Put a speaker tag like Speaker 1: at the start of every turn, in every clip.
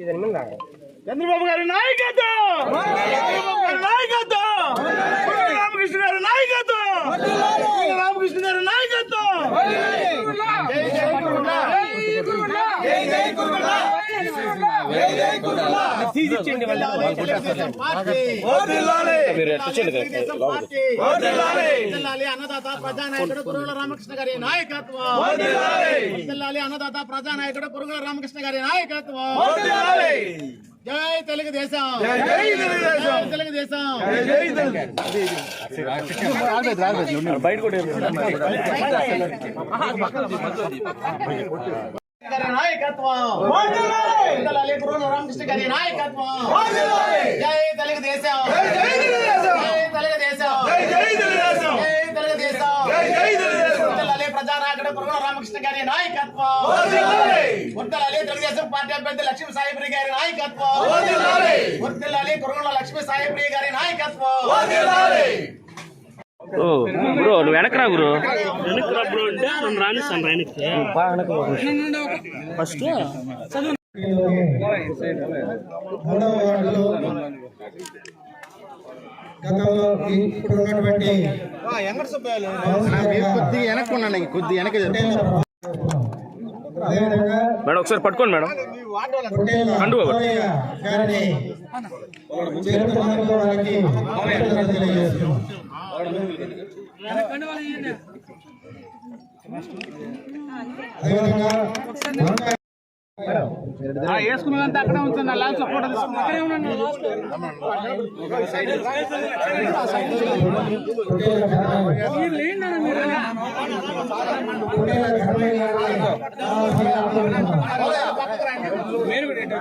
Speaker 1: చంద్రబాబు గారి నాయకత్వం! చంద్రబాబు గారి నాయకత్వం! రామకృష్ణ గారి నాయకత్వం పుల్లల రామకృష్ణ గారి నాయకత్వం జై జై కురులా. జై జై కురులా. అన్నదాత ప్రజానాయకుడు పురుగుల రామకృష్ణ గారి నాయకత్వం. అన్నదాత ప్రజానాయకుడు పురుగుల రామకృష్ణ గారి నాయకత్వం. జై తెలుగుదేశం. జై తెలుగుదేశం. గారి నాయకత్వం వర్ధిల్లాలి పురుగుల రామకృష్ణ గారి నాయకత్వం జై తెలుగుదేశం జై తెలుగుదేశం జై తెలుగుదేశం వర్ధిల్లాలి ప్రజానాయకుడు పురుగుల రామకృష్ణ గారి నాయకత్వం వర్ధిల్లాలి తెలుగుదేశం పార్టీ అభ్యర్థి లక్ష్మీ సాయిప్రియ గారి నాయకత్వం వర్ధిల్లాలి కురుగుల లక్ష్మీ సాయిప్రియ గారి నాయకత్వం
Speaker 2: ఓ బ్రో నువ్వు వెనకరా బ్రో.
Speaker 3: వెనక్కి బ్రో అంటే నన్ను రాణిస్తాను ఫస్ట్?
Speaker 4: గతంలో ఇప్పుడు ఉన్నటువంటి
Speaker 1: కొద్దిగా వెనక
Speaker 4: అదేవిధంగా
Speaker 2: మేడం. ఒకసారి పట్టుకోండి మేడం
Speaker 1: వేసుకున్నదంతా అక్కడే లాస్ట్ ఫోటో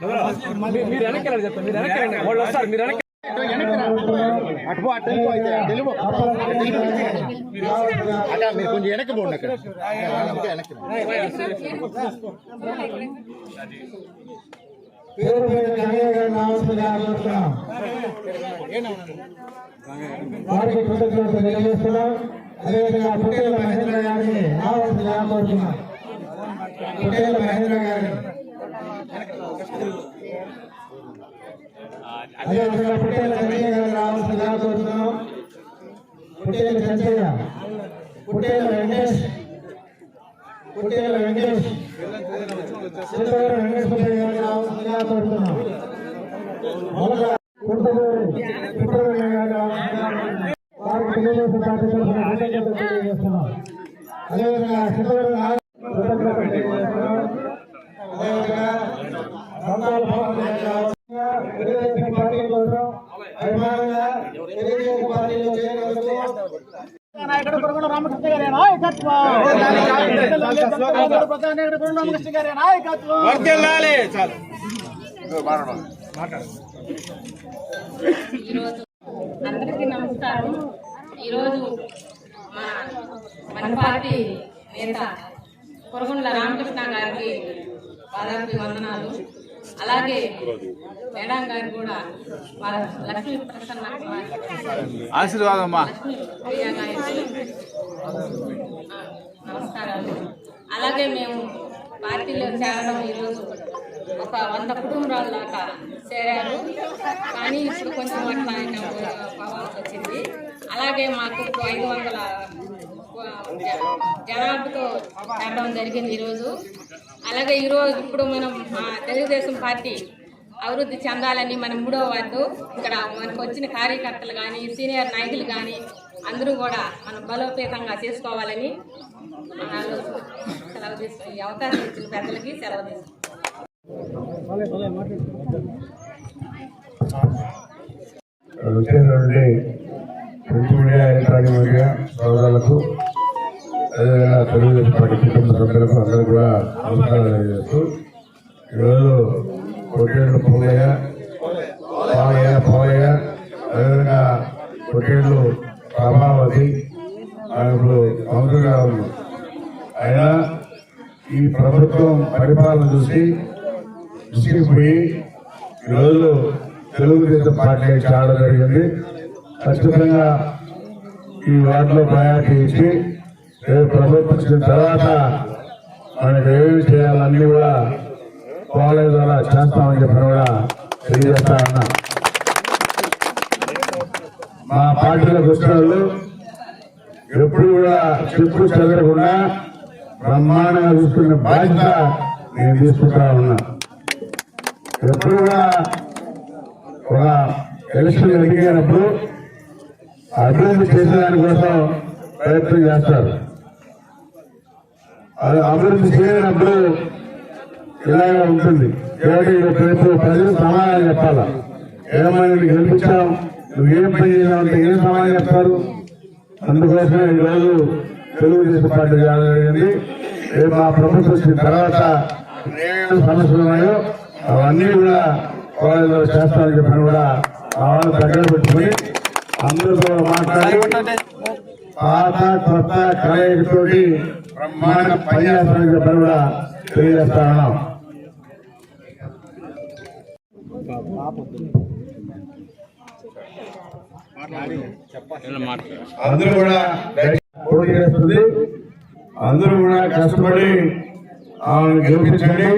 Speaker 2: మీరు వెనక్కి వెళ్ళాలి చెప్తాను మీరు వెనక్కి వెళ్ళండి. వాళ్ళు వస్తారు మీరు వెనక్కి
Speaker 1: అటు అటు వెళ్ళిపో అయితే తెలుగు అట మీరు కొంచెం వెనక్కి పోండి అక్కడ ఇంకా వెనక్కి
Speaker 4: పేరు పేరు కన్నయ్య గారిని కావాల్సిన కోరుతున్నాం వారికి కృతజ్ఞతలు తెలియజేస్తున్నాం అదేవిధంగా పుట్టేల మహేంద్ర గారిని రావాల్సిన కోరుతున్నాం పుట్టేల మహేంద్ర గారిని. అదేవిధంగా పుట్టేల కన్నయ్య గారిని రావాల్సిన కోరుతున్నాం పుట్టేల సంచయ్య పుట్టేల వెంకటేష్. పుట్టేల వెంకటేష్. చింతూరు వెంకటేశ్వర గారిని రావాల్సిన కోరుతున్నాం మొదట కుంటూరు కుంటూరు గారిని రావాల్సిందిగా కోరుతున్నాం. వారికి తెలుగుదేశం పార్టీ తరఫున అదేవిధంగా చిత్తూరు తెలుగుదేశం పార్టీ కోసం అభిమానంగా తెలుగుదేశం పార్టీలో
Speaker 1: రామకృష్ణ గారి నాయకత్వం రామకృష్ణ గారి నాయకత్వం
Speaker 5: అందరికీ నమస్కారం. ఈరోజు మన మన పార్టీ నేత కొరగుండ్ల రామకృష్ణ గారికి పాదాభి వందనాలు. అలాగే మేడం గారు కూడా లక్ష్మీ ప్రసన్న
Speaker 1: ఆశీర్వాదం
Speaker 5: నమస్కారాలు. అలాగే మేము పార్టీలో చేరడం ఈరోజు ఒక వంద కుటుంబాల దాకా చేరారు. కానీ ఇప్పుడు కొంచెం అట్లా ఇంకా పోవాల్సి వచ్చింది. అలాగే మాకు ఐదు వందల జనాభాతో చేరడం జరిగింది ఈరోజు. అలాగే ఈరోజు ఇప్పుడు మనం మా తెలుగుదేశం పార్టీ అభివృద్ధి చెందాలని మన మూడో వార్డు ఇక్కడ మనకు వచ్చిన కార్యకర్తలు కానీ సీనియర్ నాయకులు కానీ అందరూ కూడా మనం బలోపేతంగా చేసుకోవాలని సెలవు తీసుకు ఈ అవకాశం ఇచ్చిన పెద్దలకి సెలవు తీసుకుంటాం
Speaker 4: అదేవిధంగా తెలుగుదేశం పార్టీ కుటుంబ సభ్యులకు అందరూ కూడా నమస్కారాలు తెలియజేస్తూ
Speaker 6: ఈరోజు కొట్టేళ్ళు పోలయ్య పోలయ్య పోలయ్య అదేవిధంగా కొట్టేళ్ళు ప్రభావతి ఇప్పుడు మంత్రిగా ఉంది అయినా ఈ ప్రభుత్వం పరిపాలన చూసి విసిగిపోయి ఈరోజు తెలుగుదేశం పార్టీ చాలా జరిగింది ఖచ్చితంగా ఈ వార్డులో ప్రయారిటీ ఇచ్చి ప్రభుత్వం తర్వాత మనకి ఏమి చేయాలన్నీ కూడా కాలేజ్ ద్వారా చేస్తామని చెప్పిన కూడా తెలియజేస్తా ఉన్నా. మా పార్టీలోకి వచ్చిన వాళ్ళు ఎప్పుడు కూడా చెప్పు చదవకుండా బ్రహ్మాండంగా చూసుకునే బాధ్యత నేను తీసుకుంటా ఉన్నా. ఎప్పుడు కూడా ఒక ఎలక్షన్ ఎదిగినప్పుడు అభివృద్ధి చేసేదాని కోసం ప్రయత్నం చేస్తారు. అభివృద్ధి చేయనప్పుడు ఇలాగే ఉంటుంది. కాబట్టి ప్రజలు సమాధానం చెప్పాలా? ఏమైనా నీకు గెలిపించాం ఏం పని చేయాలంటే అంటే ఏం సమాధానం చెప్తారు? అందుకోసమే ఈరోజు తెలుగుదేశం పార్టీ జరిగింది. రేపు ఆ ప్రభుత్వం వచ్చిన తర్వాత సమస్యలు ఉన్నాయో అవన్నీ కూడా కాలేజీలో చేస్తామని చెప్పిన కూడా ఆ వాళ్ళు దగ్గర పెట్టుకుని అందరితో మాట్లాడి పాత కొత్త కలయికతోటి బ్రహ్మాండ పనిచేస్తామని చెప్పిన కూడా తెలియజేస్తా ఉన్నాం. అందరూ కూడా పోటీ చేస్తుంది. అందరూ కూడా కష్టపడి ఆమెను గెలిపించండి.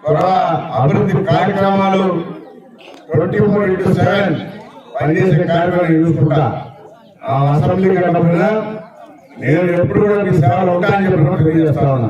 Speaker 6: త్వరగా అభివృద్ధి కార్యక్రమాలు ట్వంటీ ఫోర్ ఇంటూ సెవెన్ పనిచేసే కార్యక్రమాలు చూసుకుంటా అసెంబ్లీ కట్టకుండా నేను ఎప్పుడు కూడా మీ సేవలు ఉంటాయని చెప్పి తెలియజేస్తా ఉన్నా.